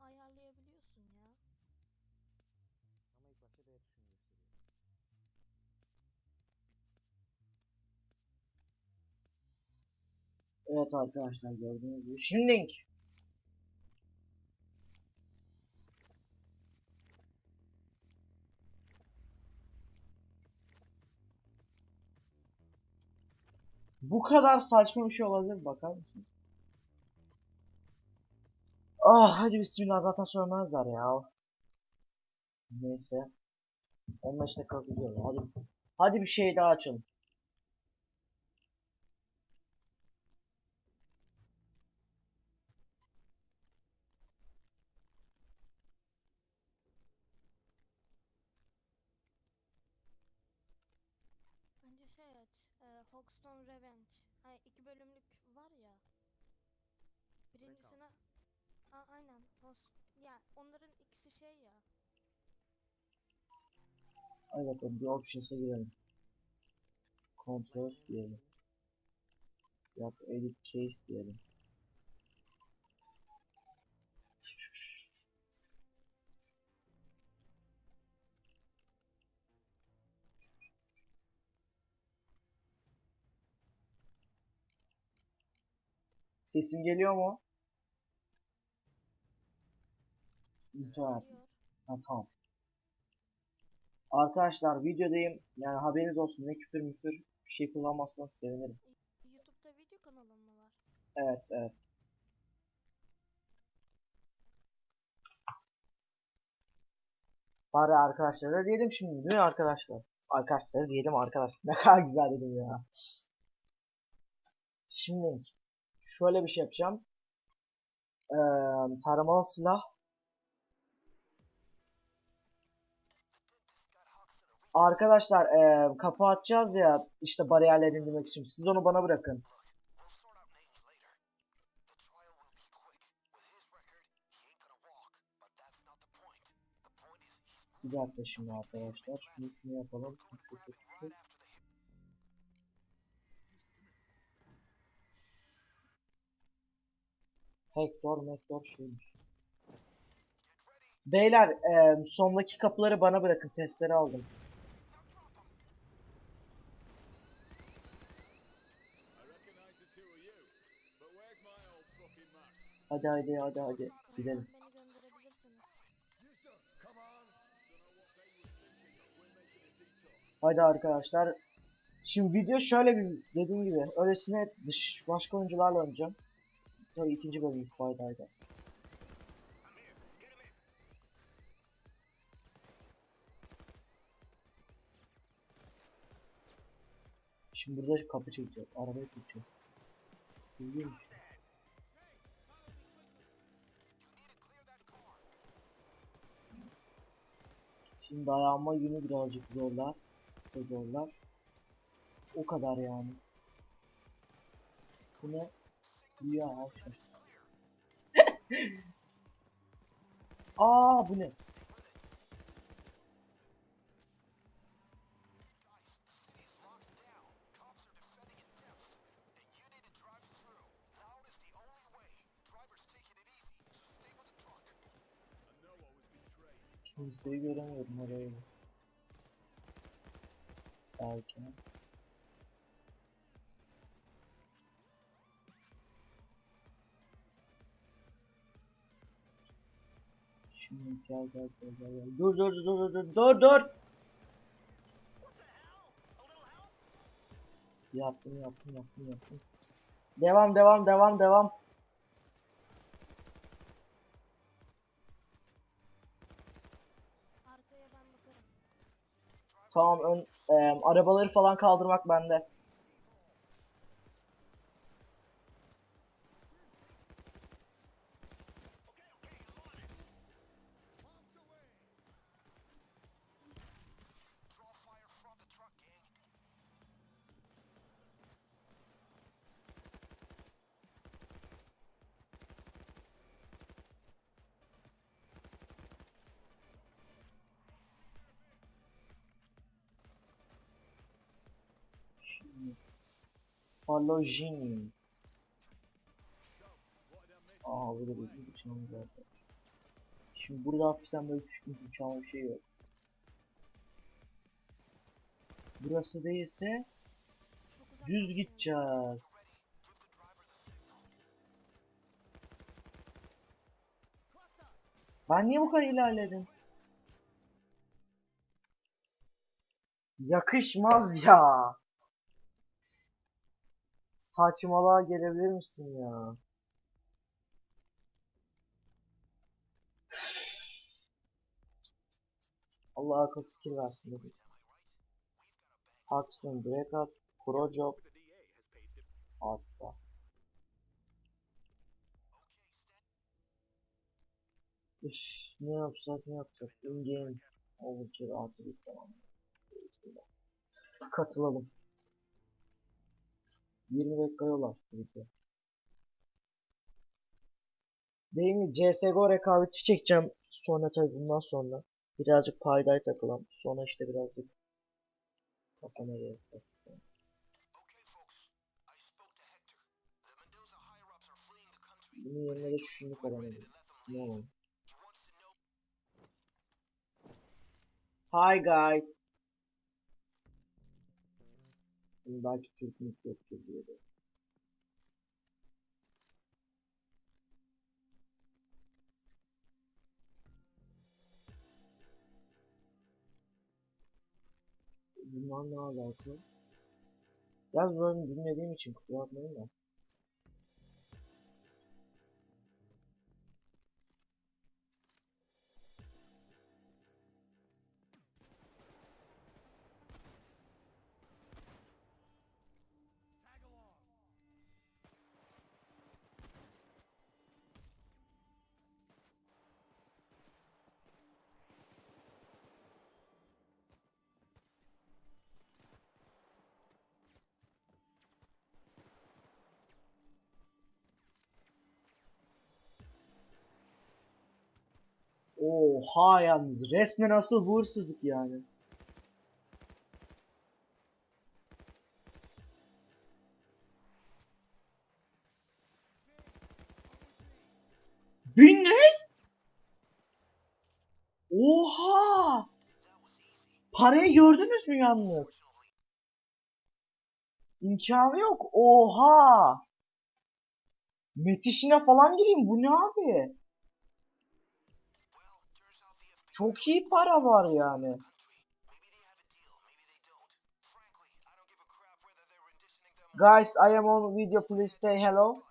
ayarlayabiliyorsun ya. Ama ilk başta D tuşunu gösteriyor. Evet arkadaşlar gördüğünüz gibi. Şimdi Bu kadar saçma bir şey olabilir bakar mısın? Ah hadi bismillah zaten sormazlar ya. Neyse. 15 dakika gidiyor. Hadi. Hadi bir şey daha açalım. Bence şey aç. E, Hawkstone Revenge. Hani iki bölümlük var ya. Birincisine... A, aynen. Hos- ya onların ikisi şey ya. Hadi bakalım bir options'a girelim. Controls diyelim. Yap edit case diyelim. Sesim geliyor mu? Geliyor. Ha tamam. Arkadaşlar videodayım. Yani haberiniz olsun. Ne küfür müfür bir şey kullanmazsanız sevinirim. YouTube'da video kanalın mı var? Evet evet. Bari arkadaşlara diyelim şimdi değil mi arkadaşlar? Arkadaşlara diyelim arkadaşlar. Ne kadar güzel dedim ya. Şimdi şöyle bir şey yapacağım. Ee, taramalı silah. Arkadaşlar ee, kapı açacağız ya işte bariyerleri indirmek için. Siz onu bana bırakın. Bir dakika şimdi arkadaşlar. Şunu şunu yapalım. Şu şu şu şu. şu. Hector Mektor şeymiş. Beyler eee sondaki kapıları bana bırakın. Testleri aldım. Hadi hadi hadi hadi. Gidelim. Hadi arkadaşlar. Şimdi video şöyle bir dediğim gibi öylesine dış başka oyuncularla oynayacağım. Tabii ikinci bölüm faydaydı. Şimdi burada kapı çekeceğiz. Arabayı çekeceğiz. İlginç. Şimdi dayanma yönü birazcık zorlar. Zorlar. O kadar yani. Bu ne? Ya arkadaşlar. Aa bu ne? Kimseyi göremiyorum orayı. Belki. Şimdi gel gel gel gel. Dur dur dur dur dur dur dur. Yaptım yaptım yaptım yaptım. Devam devam devam devam. Tamam ön em, arabaları falan kaldırmak bende. Şimdi Falojini. Aa burada bir bir bıçağımız var. Şimdi burada hafiften böyle küçük çalma bir şey yok. Burası değilse düz gideceğiz. Ben niye bu kadar ilerledim? Yakışmaz ya. Saçmalığa gelebilir misin ya? Allah akıl fikir versin dedi. Haksın, break up, pro job, hatta. Üf, ne yapsak ne yapsak. In game overkill artı bir tamam. Katılalım. 20 dakika yol açtı video. Değil mi? CSGO rekabetçi çekeceğim sonra tabii bundan sonra. Birazcık payday takılalım. Sonra işte birazcık kafama takılalım. Bunun yerine de şunu kullanalım. Şunu. Hi guys. Şimdi belki Türk mülk yoktur diye de. Bunlar ne alaka? Biraz böyle dinlediğim için kusura bakmayın da. Oha yalnız resmen asıl bu hırsızlık yani. Bin ne? Oha! Parayı gördünüz mü yalnız? İmkanı yok. Oha! Metişine falan gireyim. Bu ne abi? Çok iyi para var yani. Guys, I am on video. Please say hello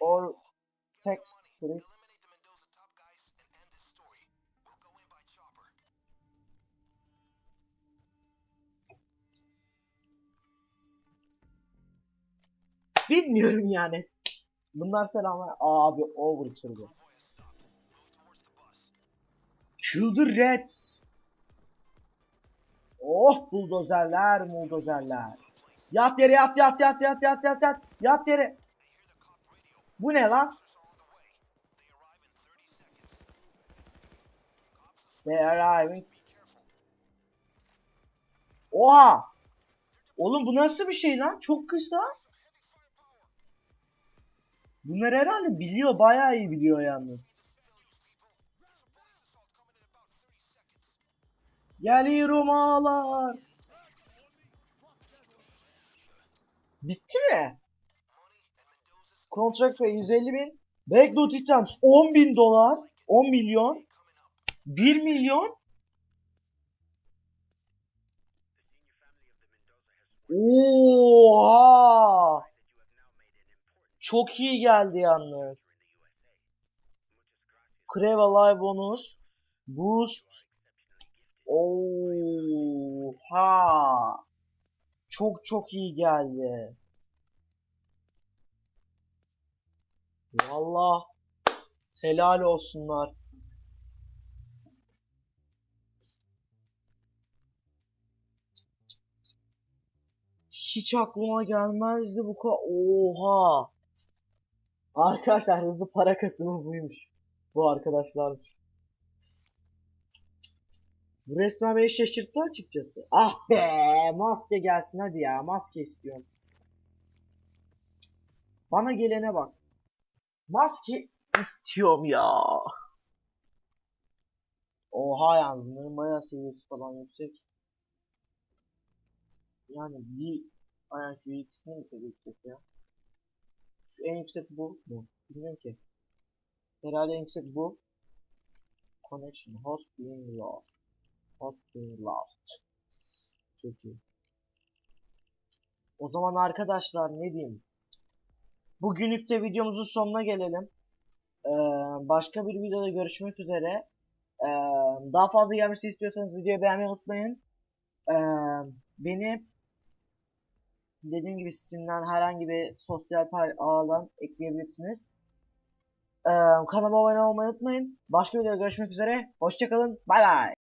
or text, please. Bilmiyorum yani. Bunlar selamlar. Abi overkill bu. The rats. Oh buldozerler buldozerler. Yat yere yat yat yat yat yat yat yat. Yat yere. Bu ne lan? They arriving. Oha! Oğlum bu nasıl bir şey lan? Çok kısa. Bunlar herhalde biliyor, bayağı iyi biliyor yalnız. Geliyorum ağlar. Bitti mi? Contract ve 150 bin. Backdoor Titans 10 bin dolar. 10 milyon. 1 milyon. Oha! Çok iyi geldi yalnız. Crave Alive bonus. Boost. Oha! Çok çok iyi geldi. Valla helal olsunlar. Hiç aklıma gelmezdi bu kadar. Oha! Arkadaşlar hızlı para kasımı buymuş. Bu arkadaşlarmış. Resmen beni şaşırttı açıkçası. Ah be! Maske gelsin hadi ya. Maske istiyorum. Bana gelene bak. Maske istiyorum ya. Oha yalnız bayağı seviyesi falan yüksek. Yani bir aynen şu ikisinin mi seviye yüksek ya? Şu en yüksek bu mu? Bilmiyorum ki. Herhalde en yüksek bu. Connection host being lost. Lost. Çok iyi. O zaman arkadaşlar ne diyeyim? Bugünlük de videomuzun sonuna gelelim. Ee, başka bir videoda görüşmek üzere. Ee, daha fazla gelmesi istiyorsanız videoyu beğenmeyi unutmayın. Ee, beni dediğim gibi Steam'den herhangi bir sosyal ağdan ekleyebilirsiniz. Ee, kanalıma abone olmayı unutmayın. Başka videoda görüşmek üzere. Hoşçakalın. Bay bay.